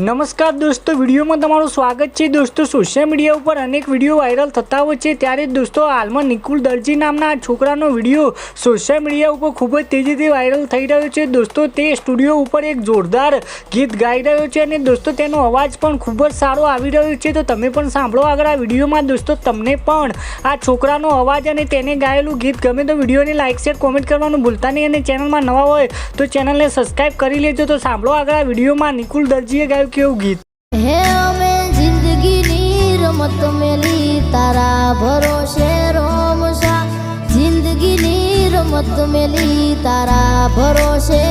નમસ્કાર દોસ્તો, વિડીયોમાં તમારું સ્વાગત છે. દોસ્તો સોશિયલ મીડિયા ઉપર અનેક વીડિયો વાયરલ થતા હોય છે. ત્યારે દોસ્તો, હાલમાં નિકુલ દરજી નામના છોકરાનો વીડિયો સોશિયલ મીડિયા ઉપર ખૂબ જ તેજીથી વાયરલ થઈ રહ્યો છે. દોસ્તો, તે સ્ટુડિયો ઉપર એક જોરદાર ગીત ગાઈ રહ્યો છે અને દોસ્તો, તેનો અવાજ પણ ખૂબ જ સારો આવી રહ્યો છે. તો તમે પણ સાંભળો આગળ આ વિડીયોમાં. દોસ્તો, તમને પણ આ છોકરાનો અવાજ અને તેને ગાયેલું ગીત ગમે તો વિડીયોને લાઇક શેર કોમેન્ટ કરવાનું ભૂલતા નહીં. અને ચેનલમાં નવા હોય તો ચેનલને સબસ્ક્રાઈબ કરી લેજો. તો સાંભળો આગળ આ વિડીયોમાં નિકુલ દરજીએ ગાયું કેવું ગીત હે અમે જિંદગીની રમત મેલી તારા ભરોસે રોમશા જિંદગીની રમત મેલી તારા ભરોસે